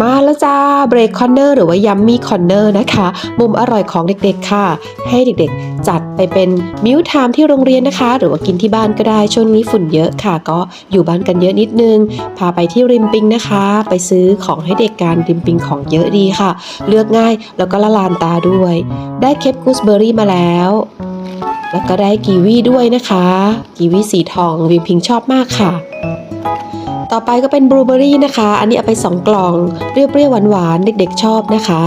มาแล้วจ้าเบรกคอนเนอร์หรือว่ายัมมี่คอนเนอร์นะคะ มุมอร่อยของเด็กๆค่ะ ให้เด็กๆ จัดไปเป็นมิวไทม์ที่โรงเรียนนะคะ หรือว่ากินที่บ้านก็ได้ช่วงนี้ฝุ่นเยอะค่ะ ก็อยู่บ้านกันเยอะนิดนึง พาไปที่ริมปิงนะคะ ไปซื้อของให้เด็กการริมปิงของเยอะดีค่ะ เลือกง่ายแล้วก็ละลานตาด้วย ได้เคปกูสเบอร์รี่มาแล้วแล้วก็ได้กีวีด้วยนะคะ กีวีสีทองวิมพิงชอบมากค่ะ ต่อไปก็เป็นบลูเบอร์รี่นะคะ อันนี้เอาไป 2 กล่อง เปรี้ยวๆหวานๆ เด็กๆชอบนะคะ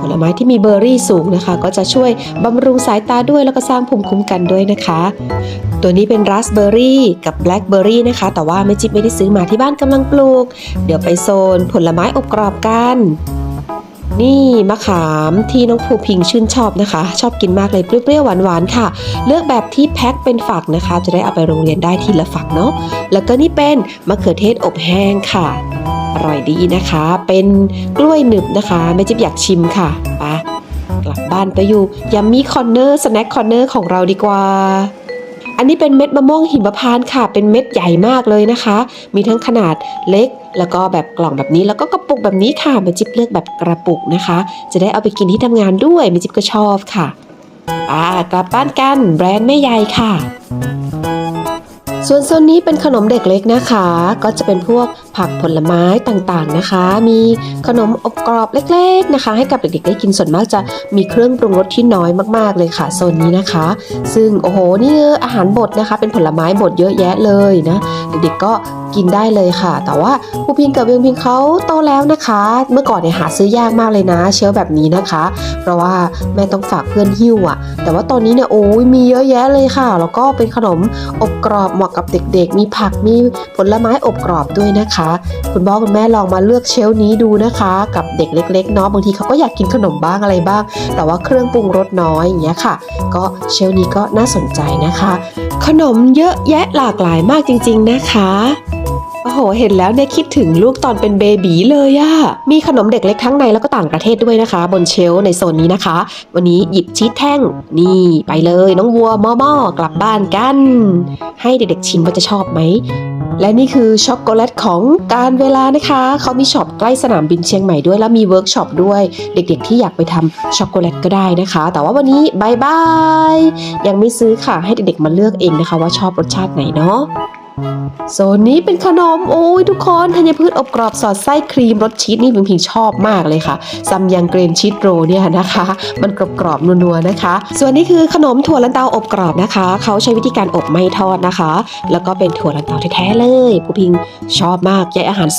ผลไม้ที่มีเบอร์รี่สูงนะคะ ก็จะช่วยบำรุงสายตาด้วยแล้วก็สร้างภูมิคุ้มกันด้วยนะคะ ตัวนี้เป็นราสเบอร์รี่กับแบล็คเบอร์รี่นะคะ แต่ว่าแม่จิ๊บไม่ได้ซื้อมาที่บ้านกำลังปลูก เดี๋ยวไปโซนผลไม้อบกรอบกัน นี่มะขามที่น้องภูพิงชื่นชอบนะคะ ชอบกินมากเลยเปรี้ยวๆหวานๆค่ะ เลือกแบบที่แพ็คเป็นฝักนะคะ จะได้เอาไปโรงเรียนได้ทีละฝักเนาะแล้วก็นี่เป็นมะเขือเทศอบแห้งค่ะ อร่อยดีนะคะ เป็นกล้วยหนึบนะคะแม่จิ๊บอยากชิมค่ะปะกลับบ้านไปอยู่ยัมมี่คอนเนอร์สแน็คคอนเนอร์ของเราดีกว่า อันนี้เป็นเม็ดมะม่วงหิมพานต์ค่ะ เป็นเม็ดใหญ่มากเลยนะคะ มีทั้งขนาดเล็ก แล้วก็แบบกล่องแบบนี้ แล้วก็กระปุกแบบนี้ค่ะมาจิบเลือกแบบกระปุกนะคะ จะได้เอาไปกินที่ทำงานด้วยมาจิบก็ชอบค่ะอ่ากลับบ้านกันแบรนด์แม่ใหญ่ค่ะ ส่วนโซนนี้เป็นขนมเด็กเล็กนะคะ ก็จะเป็นพวกผักผลไม้ต่างๆนะคะ มีขนมอบกรอบเล็ก ๆนะคะ ให้กับเด็กๆได้กินส่วนมากจะมีเครื่องปรุงรสที่น้อยมากๆเลยค่ะโซนนี้นะคะ ซึ่งโอ้โหนี่อาหารบดนะคะ เป็นผลไม้บดเยอะแยะเลยนะเด็กๆก็กินได้เลยค่ะ แต่ว่าผู้พิงกับเวียงพิงเขาโตแล้วนะคะ เมื่อก่อนเนี่ยหาซื้อยากมากเลยนะ เชลแบบนี้นะคะ เพราะว่าแม่ต้องฝากเพื่อนหิ้วอะ่ะ แต่ว่าตอนนี้เนี่ยโอ้ยมีเยอะแยะเลยค่ะ แล้วก็เป็นขนมอบกรอบเหมาะกับเด็กๆ มีผักมีผลไม้อบกรอบด้วยนะคะ คุณพ่อคุณแม่ลองมาเลือกเชลนี้ดูนะคะ กับเด็กเล็กๆเนาะบางทีเขาก็อยากกินขนมบ้างอะไรบ้าง แต่ว่าเครื่องปรุงรสน้อยอย่างเงี้ยค่ะ ก็เชลนี้ก็น่าสนใจนะคะ ขนมเยอะแยะหลากหลายมากจริง ๆนะคะ โอ้โห เห็นแล้วเนี่ยคิดถึงลูกตอนเป็นเบบีเลยอะมีขนมเด็กเล็กทั้งในแล้วก็ต่างประเทศด้วยนะคะ บนเชลในโซนนี้นะคะ วันนี้หยิบชีสแท่งนี่ไปเลยน้องวัวมอมอกลับบ้านกัน ให้เด็กๆชิมว่าจะชอบไหม และนี่คือช็อกโกแลตของการเวลานะคะ เขามีช็อปใกล้สนามบินเชียงใหม่ด้วยแล้วมีเวิร์กช็อปด้วย เด็กๆที่อยากไปทำช็อกโกแลตก็ได้นะคะ แต่ว่าวันนี้บายบายยังไม่ซื้อค่ะให้เด็กๆมาเลือกเองนะคะ ว่าชอบรสชาติไหนเนาะ โซนนี้เป็นขนมโอ้ยทุกคนธัญพืชอบกรอบสอดไส้ครีมรสชีสนี่เป็นพิงชอบมากเลยค่ะซัมยังเกรนชีสโรเนี่ยนะคะ มันกรอบๆนัวๆนะคะ ส่วนนี้คือขนมถั่วลันเตาอบกรอบนะคะ เขาใช้วิธีการอบไม่ทอดนะคะ แล้วก็เป็นถั่วลันเตาแท้ๆเลยผู้พิงชอบมากใยอาหาร